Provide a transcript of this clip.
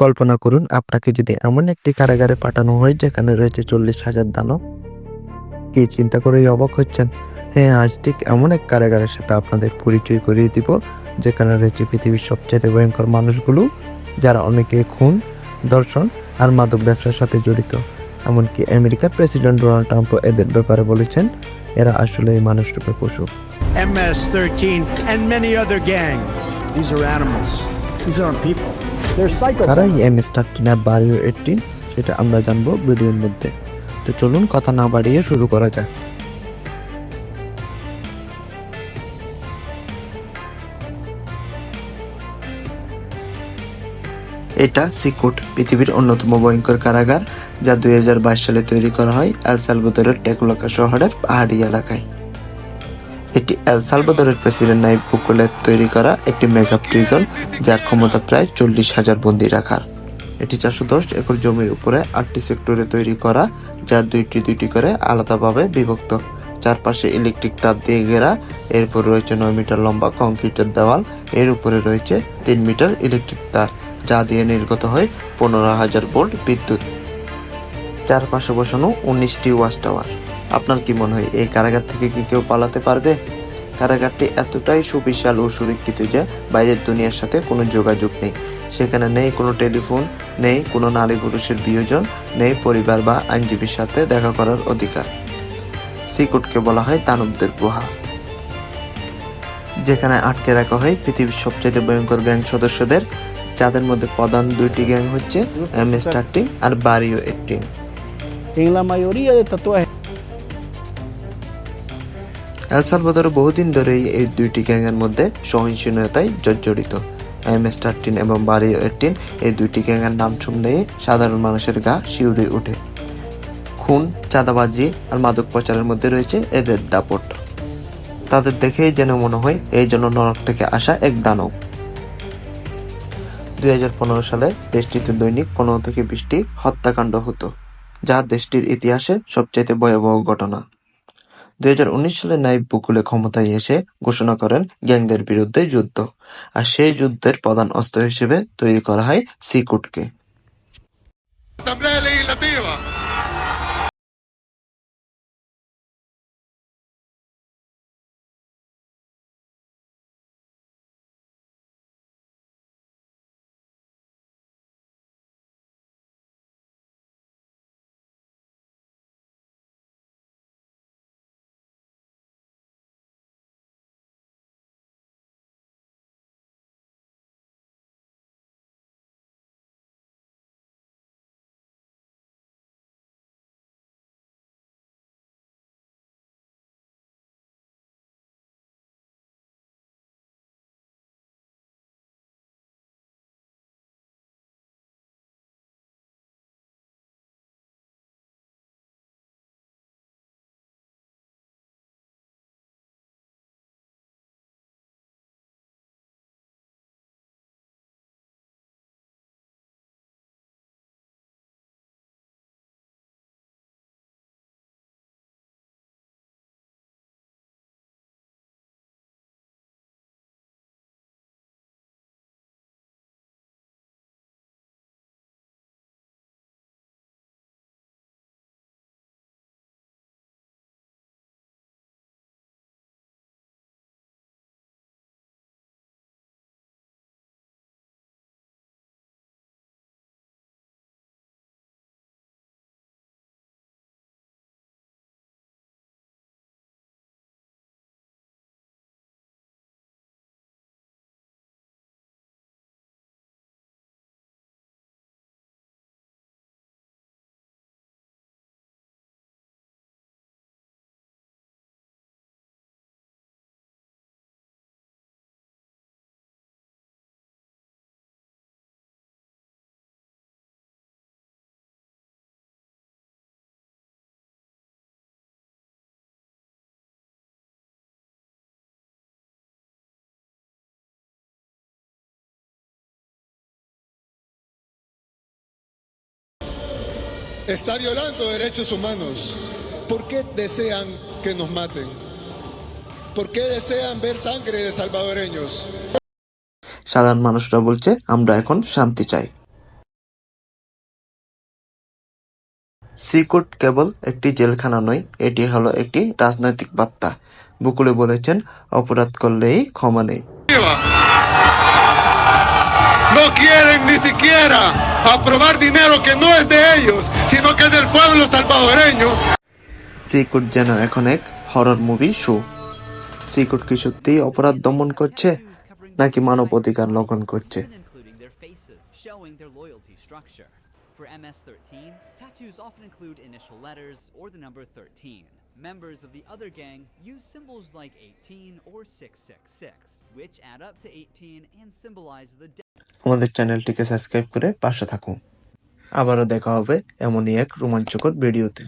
কল্পনা করুন আপনাকে যদি এমন একটি কারাগারে পাঠানো হয় যেখানে রয়েছে চল্লিশ হাজার দানব কি চিন্তা করেই অবাক হচ্ছেন হ্যাঁ আজ ঠিক এমন এক কারাগারের সাথে আপনাদের পরিচয় করিয়ে দিব যেখানে রয়েছে পৃথিবীর সবচেয়ে ভয়ঙ্কর মানুষগুলো যারা অনেকে খুন দর্শন আর মাদক ব্যবসার সাথে জড়িত এমনকি আমেরিকার প্রেসিডেন্ট ডোনাল্ড ট্রাম্পও এদের ব্যাপারে বলেছেন এরা আসলে এই মানুষরূপে পশু MS-13, and many other gangs. These are animals. These aren't people. এই এম এস আর বারিও এইটিন সেটা আমরা জানব ভিডিওর মধ্যে। তো চলুন কথা না বাড়িয়ে শুরু করা যাক। এটা সিকুট, পৃথিবীর অন্যতম ভয়ঙ্কর কারাগার, যা দুই হাজার বাইশ সালে তৈরি করা হয় এল সালভাদরের টেকলোকা শহরের পাহাড়ি এলাকায়। এটি এল সালভাদরের প্রেসিডেন্ট নাইব বুকুলের তৈরি করা একটি মেগা প্রিজন যার ক্ষমতা প্রায় চল্লিশ হাজার বন্দি রাখার। এটি চারশো দশ একর জমির উপরে আটটি সেক্টরে তৈরি করা যা দুইটি দুইটি করে আলাদাভাবে বিভক্ত। চারপাশে ইলেকট্রিক তার দিয়ে ঘেরা, এরপর রয়েছে নয় মিটার লম্বা কংক্রিটের দেওয়াল, এর উপরে রয়েছে তিন মিটার ইলেকট্রিক তার, যা দিয়ে নির্গত হয় পনেরো হাজার ভোল্ট বিদ্যুৎ। চারপাশে বসানো উনিশটি ওয়াচ টাওয়ার আপনার কি মনে হয় এই কারাগার থেকে কি কেউ পালাতে পারবে? কারাগারটি এতটাই সুবিশাল ও সুরক্ষিত যে বাইরের দুনিয়ার সাথে কোনো যোগাযোগ নেই। সেখানে নেই কোনো টেলিফোন, নেই কোনো নারী পুরুষের বিয়োজন, নেই পরিবার বা আইনজীবীর সাথে দেখা করার অধিকার। সিকুটকে বলা হয় দানবদের গুহা। যেখানে আটকে রাখা হয় পৃথিবীর সবচেয়ে ভয়ঙ্কর গ্যাং সদস্যদের, যাদের মধ্যে প্রধান দুইটি গ্যাং হচ্ছে আর Barrio eighteen En la mayoría El Salvador বহুদিন ধরেই এই দুইটি গ্যাংয়ের মধ্যে সহিংসতায় জর্জরিত। এম এস থার্টিন এবং বারিও এইটিন এই দুইটি গ্যাংয়ের নাম শুনলেই সাধারণ মানুষের গা শিউরে ওঠে। খুন, চাঁদাবাজি আর মাদক পাচারের মধ্যে রয়েছে এদের দাপট। তাদের দেখেই যেন মনে হয় এই জন্য নরক থেকে আসা এক দানব। দুই হাজার পনেরো সালে দেশটিতে দৈনিক পনেরো থেকে বিশটি হত্যাকাণ্ড হতো, যা দেশটির ইতিহাসে সবচেয়ে ভয়াবহ ঘটনা। উনিশ সালে নাইব বকুলে ক্ষমতায় এসে ঘোষণা করেন গ্যাংদের বিরুদ্ধে যুদ্ধ। আর সেই যুদ্ধের প্রধান অস্ত্র হিসেবে তৈরি করা হয় সিকুটকে। está violando derechos humanos. ¿Por qué desean que nos maten? ¿Por qué desean ver sangre de salvadoreños? সাধারণ মানুষরা বলছে আমরা এখন শান্তি চাই সিকুট কেবল একটি জেলখানা নয় এটি হলো একটি রাজনৈতিক বার্তা বুকুলে বলেছেন অপরাধ করলেই ক্ষমা নেই No quieren ni siquiera aprobar dinero que no es de ellos, sino que es del pueblo salvadoreño. সিকুট যেন এখন এক হরর মুভি শো সিকুট কি সত্যিই অপরাধ দমন করছে নাকি মানব অধিকার লঙ্ঘন করছে their faces, showing their loyalty structure. For MS-13, tattoos often include initial letters or the number 13. Members of the other gang use symbols like 18 or 666, which add up to 18 and symbolize the death আমাদের চ্যানেলটিকে subscribe করে পাশে থাকুন। আবারও দেখা হবে এমনই এক রোমাঞ্চকর ভিডিওতে।